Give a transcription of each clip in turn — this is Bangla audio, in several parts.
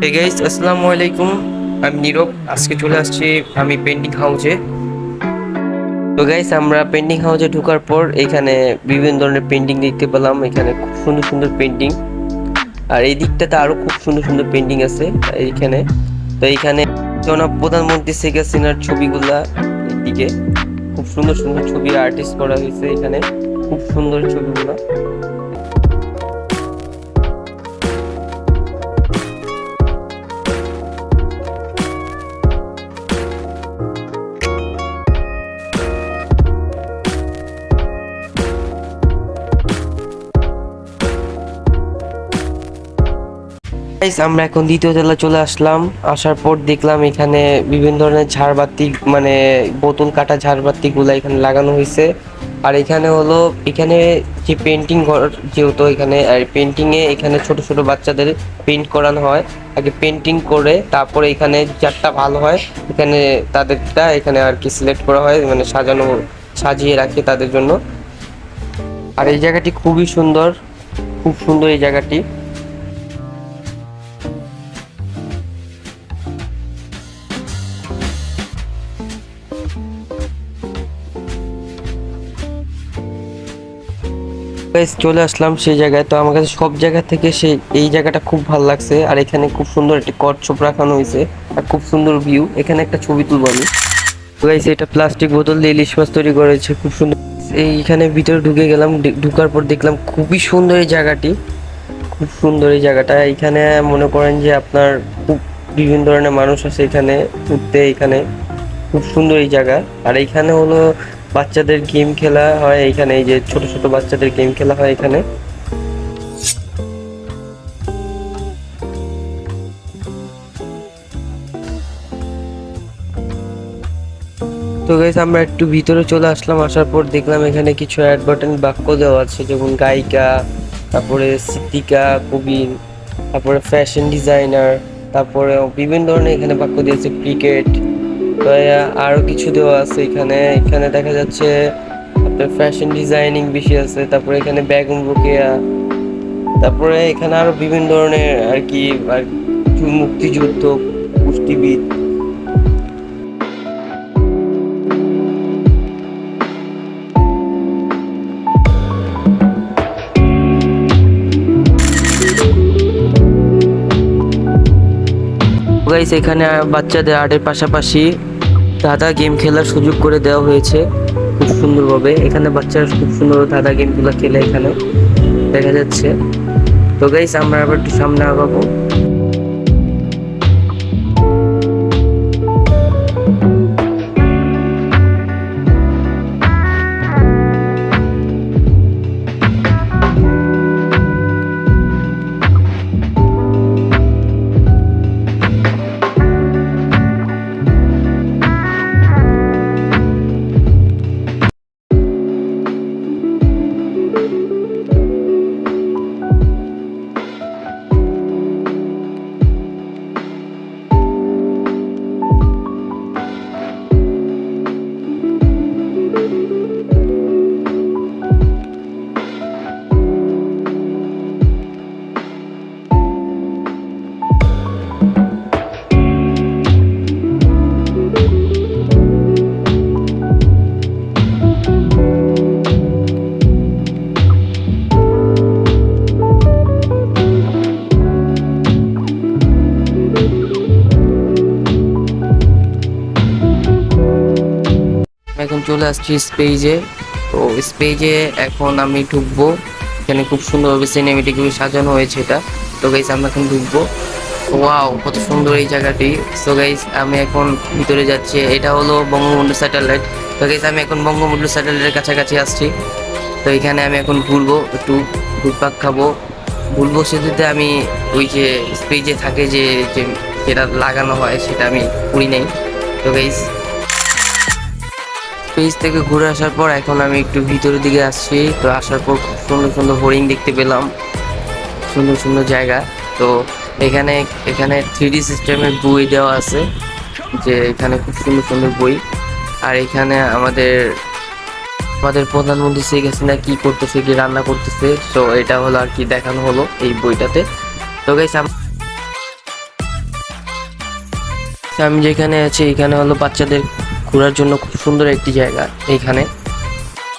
হে গাইস আসসালামু আলাইকুম আমি নীরব আজকে চলে আসছি আমি পেন্টিং হাউসে তো গাইস আমরা পেন্টিং হাউসে ঢোকার পর এখানে বিভিন্ন ধরনের পেন্টিং দেখতে পেলাম। এখানে খুব সুন্দর সুন্দর পেন্টিং আর এই দিকটাতে আরও খুব সুন্দর সুন্দর পেন্টিং আছে এইখানে। তো এইখানে জনাব প্রধানমন্ত্রী শেখ হাসিনার ছবিগুলা এদিকে। খুব সুন্দর সুন্দর ছবি আর্টিস্ট করা হয়েছে এখানে। খুব সুন্দর ছবিগুলা। Guys, আমরা এখন দ্বিতীয় তলা চলে আসলাম। আসার পর দেখলাম এখানে বিভিন্ন ধরনের ঝাড়বাতি মানে বোতল কাটা ঝাড়বাতি গুলা এখানে লাগানো হয়েছে আর এখানে হলো এখানে যে পেন্টিং ঘর যেহেতু এখানে আর পেন্টিং এ এখানে ছোট ছোট বাচ্চাদের পেন্ট করানো হয়। আগে পেন্টিং করে তারপরে এখানে যারটা ভালো হয়। এখানে তাদেরটা এখানে আর কি সিলেক্ট করা হয় মানে সাজানো সাজিয়ে রাখে তাদের জন্য। আর এই জায়গাটি খুবই সুন্দর খুব সুন্দর এই জায়গাটি। চলে আসলাম সেই জায়গায়। তো আমার কাছে সব জায়গা থেকে সেই, এই জায়গাটা খুব ভালো লাগছে। আর এখানে খুব সুন্দর একটি কচ্ছপ রাখানো হয়েছে আর খুব সুন্দর ভিউ এখানে একটা ছবি তুলবো আমি। এটা প্লাস্টিক বোতল দিয়ে ইলিশ মাছ তৈরি করেছে খুব সুন্দর। এইখানে ভিতরে ঢুকে গেলাম ঢুকার পর দেখলাম খুবই সুন্দর এই জায়গাটি। খুব সুন্দর এই জায়গাটা। এখানে মনে করেন যে আপনার খুব বিভিন্ন ধরনের মানুষ আছে এখানে ঘুরতে এখানে। খুব সুন্দর এই জায়গা। আর এইখানে হলো বাচ্চাদের গেম খেলা হয় এখানে এই যে ছোট ছোট বাচ্চাদের গেম খেলা হয় এখানে। তো গাইস আমরা একটু ভিতরে চলে আসলাম, আসার পর দেখলাম এখানে কিছু অ্যাডভার্টাইজ বাক্য দেওয়া আছে, যেমন গায়িকা, তারপরে সিদ্দিকা কবির তারপরে ফ্যাশন ডিজাইনার তারপরে বিভিন্ন ধরনের এখানে বাক্য দিয়েছে ক্রিকেট তো আরও আরও কিছু দেওয়া আছে এখানে। এখানে দেখা যাচ্ছে আপনার ফ্যাশন ডিজাইনিং বেশি আছে, তারপরে এখানে বেগম রোকেয়া, তারপরে এখানে আরও বিভিন্ন ধরনের আর কি মুক্তিযুদ্ধ কুস্তিবিদ গাইস এখানে বাচ্চাদের আর্টের পাশাপাশি দাদা গেম খেলার সুযোগ করে দেওয়া হয়েছে। খুব সুন্দরভাবে। এখানে বাচ্চারা খুব সুন্দর দাদা গেমগুলো খেলে এখানে। দেখা যাচ্ছে। তো গাইস আমরা আবার একটু সামনে আগাবো। এখন চলে আসছি স্পেজে তো স্পেজে এখন আমি ঢুকবো। এখানে খুব সুন্দরভাবে সিনেমেটিক সাজানো হয়েছে এটা। তো গাইস আমরা এখন ঢুকবো। ওয়াও কত সুন্দর এই জায়গাটি। সো গাইস আমি এখন ভিতরে যাচ্ছি। এটা হলো বঙ্গবন্ধু স্যাটেলাইট তো গাইস আমি এখন বঙ্গবন্ধু স্যাটেলাইটের কাছাকাছি আসছি। তো এখানে আমি এখন ঘুরবো, একটু ঘুরপাক খাব। ঘুরবো সেতুতে আমি ওই যে স্পেজে থাকে যে যেটা লাগানো হয়, সেটা আমি করি নাই। তো গাইস পেজ থেকে ঘুরে আসার পর এখন আমি একটু ভিতরের দিকে আসছি। তো আসার পর খুব সুন্দর সুন্দর হরিণ দেখতে পেলাম। সুন্দর সুন্দর জায়গা। তো এখানে এখানে থ্রি সিস্টেমের বই দেওয়া আছে, যে এখানে খুব সুন্দর সুন্দর বই। আর এখানে আমাদের আমাদের প্রধানমন্ত্রী শেখ হাসিনা কী করতেছে, কি রান্না করতেছে, তো এটা হলো আর কি দেখানো হলো এই বইটাতে। তো আমি যেখানে আছি, এখানে হলো বাচ্চাদের ঘোরার জন্য খুব সুন্দর একটি জায়গা এইখানে।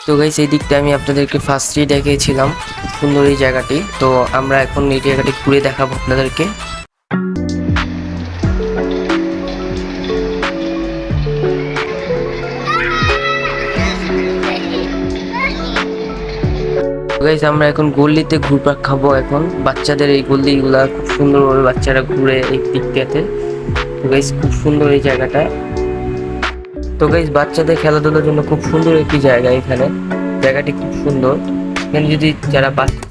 তো গাইস এই দিকটা আমি আপনাদেরকে ফার্স্টেই দেখিয়েছিলাম, সুন্দর এই জায়গাটি। তো আমরা এখন এই জায়গাটি ঘুরে দেখাবো আপনাদেরকে। গাইস আমরা এখন গল্লিতে ঘুরপাক খাব এখন। বাচ্চাদের এই গল্লিগুলা খুব সুন্দরভাবে বাচ্চারা ঘুরে এই দিকটাতে। গাইস খুব সুন্দর এই জায়গাটা। তো গাইস বাচ্চাদের খেলাধুলার জন্য খুব সুন্দর একটি জায়গা এখানে। জায়গাটি খুব সুন্দর। এখানে যদি যারা বাচ্চা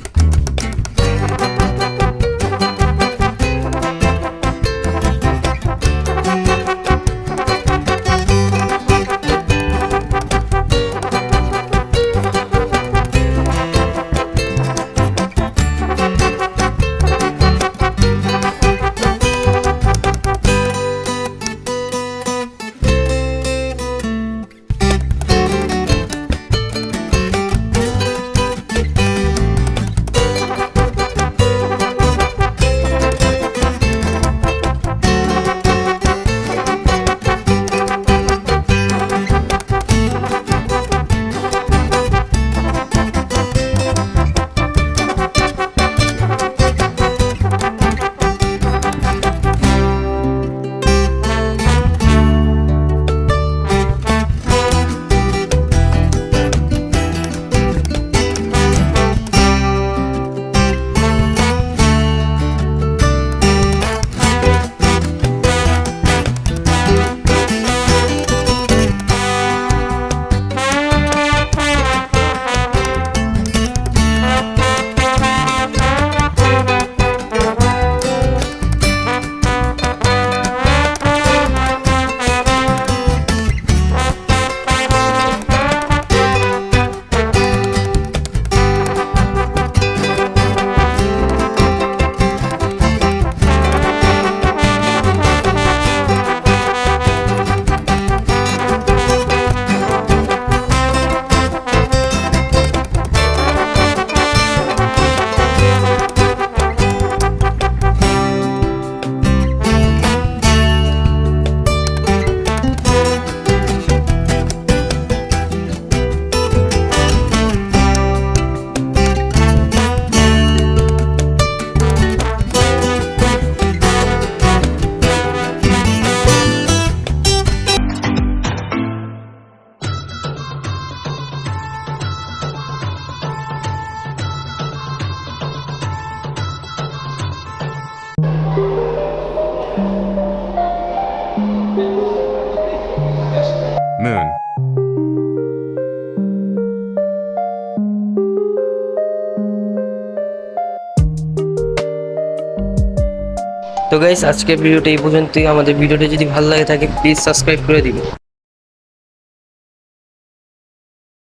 তো গাইস আজকের ভিডিওটা এই পর্যন্তই। আমাদের ভিডিওটা যদি ভালো লাগে থাকে প্লিজ সাবস্ক্রাইব করে দিবেন